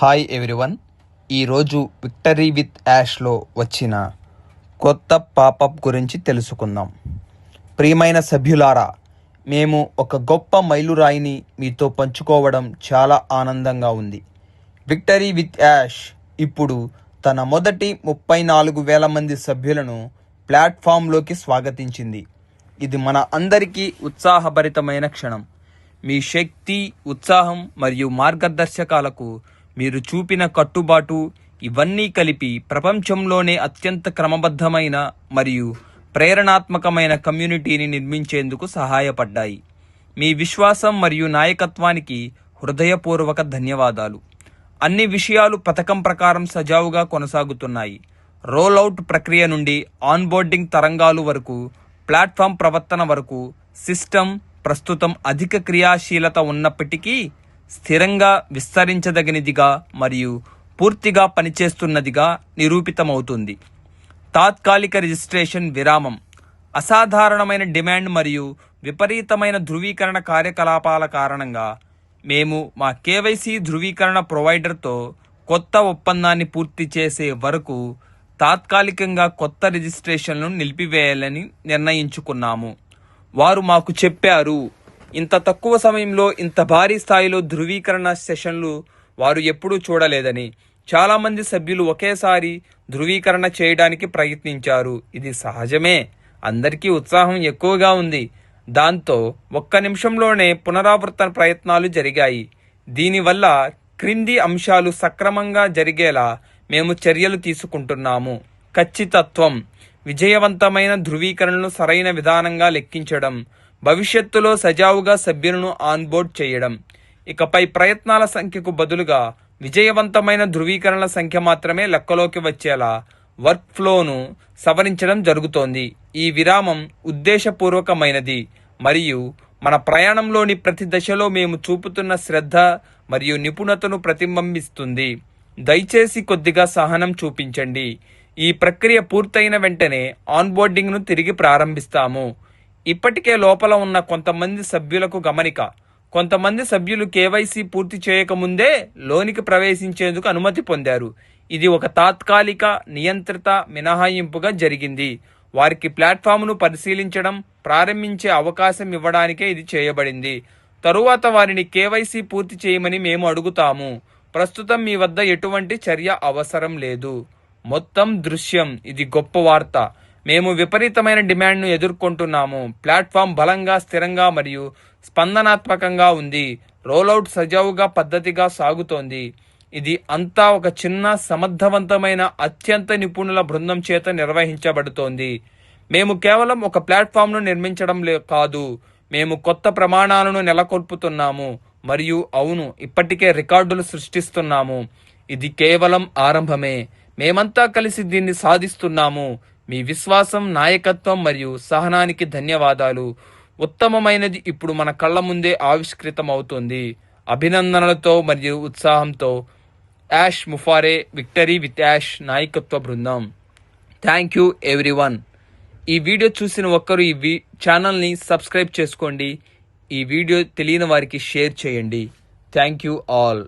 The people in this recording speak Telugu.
హాయ్ ఎవ్రీవన్ ఈరోజు విక్టరీ విత్ యాష్లో వచ్చిన కొత్త పాపప్ గురించి తెలుసుకుందాం. ప్రియమైన సభ్యులారా మేము ఒక గొప్ప మైలురాయిని మీతో పంచుకోవడం చాలా ఆనందంగా ఉంది. విక్టరీ విత్ యాష్ ఇప్పుడు తన మొదటి ముప్పై నాలుగు వేల మంది సభ్యులను ప్లాట్ఫామ్లోకి స్వాగతించింది. ఇది మన అందరికీ ఉత్సాహభరితమైన క్షణం. మీ శక్తి ఉత్సాహం మరియు మార్గదర్శకాలకు మీరు చూపిన కట్టుబాటు ఇవన్నీ కలిపి ప్రపంచంలోనే అత్యంత క్రమబద్ధమైన మరియు ప్రేరణాత్మకమైన కమ్యూనిటీని నిర్మించేందుకు సహాయపడ్డాయి. మీ విశ్వాసం మరియు నాయకత్వానికి హృదయపూర్వక ధన్యవాదాలు. అన్ని విషయాలు పథకం ప్రకారం సజావుగా కొనసాగుతున్నాయి. రోల్అవుట్ ప్రక్రియ నుండి ఆన్బోర్డింగ్ తరంగాలు వరకు ప్లాట్ఫామ్ ప్రవర్తన వరకు సిస్టమ్ ప్రస్తుతం అధిక క్రియాశీలత ఉన్నప్పటికీ స్థిరంగా విస్తరించదగినదిగా మరియు పూర్తిగా పనిచేస్తున్నదిగా నిరూపితమవుతుంది. తాత్కాలిక రిజిస్ట్రేషన్ విరామం అసాధారణమైన డిమాండ్ మరియు విపరీతమైన ధృవీకరణ కార్యకలాపాల కారణంగా మేము మా కేవైసీ ధృవీకరణ ప్రొవైడర్తో కొత్త ఒప్పందాన్ని పూర్తి చేసే వరకు తాత్కాలికంగా కొత్త రిజిస్ట్రేషన్లను నిలిపివేయాలని నిర్ణయించుకున్నాము. వారు మాకు చెప్పారు ఇంత తక్కువ సమయంలో ఇంత భారీ స్థాయిలో ధృవీకరణ సెషన్లు వారు ఎప్పుడూ చూడలేదని. చాలామంది సభ్యులు ఒకేసారి ధృవీకరణ చేయడానికి ప్రయత్నించారు. ఇది సహజమే. అందరికీ ఉత్సాహం ఎక్కువగా ఉంది. దాంతో ఒక్క నిమిషంలోనే పునరావృత ప్రయత్నాలు జరిగాయి. దీనివల్ల క్రింది అంశాలు సక్రమంగా జరిగేలా మేము చర్యలు తీసుకుంటున్నాము. ఖచ్చితత్వం. విజయవంతమైన ధృవీకరణను సరైన విధానంగా లెక్కించడం. భవిష్యత్తులో సజావుగా సభ్యులను ఆన్బోర్డ్ చేయడం. ఇకపై ప్రయత్నాల సంఖ్యకు బదులుగా విజయవంతమైన ధృవీకరణల సంఖ్య మాత్రమే లెక్కలోకి వచ్చేలా వర్క్ ఫ్లోను సవరించడం జరుగుతోంది. ఈ విరామం ఉద్దేశపూర్వకమైనది. మరియు మన ప్రయాణంలోని ప్రతి దశలో మేము చూపుతున్న శ్రద్ధ మరియు నిపుణతను ప్రతిబింబిస్తుంది. దయచేసి కొద్దిగా సహనం చూపించండి. ఈ ప్రక్రియ పూర్తయిన వెంటనే ఆన్బోర్డింగ్ను తిరిగి ప్రారంభిస్తాము. ఇప్పటికే లోపల ఉన్న కొంతమంది సభ్యులకు గమనిక. కొంతమంది సభ్యులు కేవైసీ పూర్తి చేయకముందే లోనికి ప్రవేశించేందుకు అనుమతి పొందారు. ఇది ఒక తాత్కాలిక నియంత్రిత మినహాయింపుగా జరిగింది. వారికి ప్లాట్ఫామ్ను పరిశీలించడం ప్రారంభించే అవకాశం ఇవ్వడానికే ఇది చేయబడింది. తరువాత వారిని కేవైసీ పూర్తి చేయమని మేము అడుగుతాము. ప్రస్తుతం మీ వద్ద ఎటువంటి చర్య అవసరం లేదు. మొత్తం దృశ్యం. ఇది గొప్ప వార్త. మేము విపరీతమైన డిమాండ్ను ఎదుర్కొంటున్నాము. ప్లాట్ఫామ్ బలంగా స్థిరంగా మరియు స్పందనాత్మకంగా ఉంది. రోలౌట్ సజావుగా పద్ధతిగా సాగుతోంది. ఇది అంతా ఒక చిన్న సమర్థవంతమైన అత్యంత నిపుణుల బృందం చేత నిర్వహించబడుతోంది. మేము కేవలం ఒక ప్లాట్ఫామ్ను నిర్మించడం లే కాదు. మేము కొత్త ప్రమాణాలను నెలకొల్పుతున్నాము. మరియు అవును ఇప్పటికే రికార్డులు సృష్టిస్తున్నాము. ఇది కేవలం ఆరంభమే. మేమంతా కలిసి దీన్ని సాధిస్తున్నాము. మీ విశ్వాసం నాయకత్వం మరియు సహనానికి ధన్యవాదాలు. ఉత్తమమైనది ఇప్పుడు మన కళ్ళ ముందే ఆవిష్కృతం అవుతుంది అభినందనలతో మరియు ఉత్సాహంతో. యాష్ ముఫారే విక్టరీ విత్ యాష్ నాయకత్వ బృందం. Thank you everyone. ఈ వీడియో చూసిన ఒక్కరు ఈ వి ఛానల్ని సబ్స్క్రైబ్ చేసుకోండి. ఈ వీడియో తెలియని వారికి షేర్ చేయండి. Thank you all.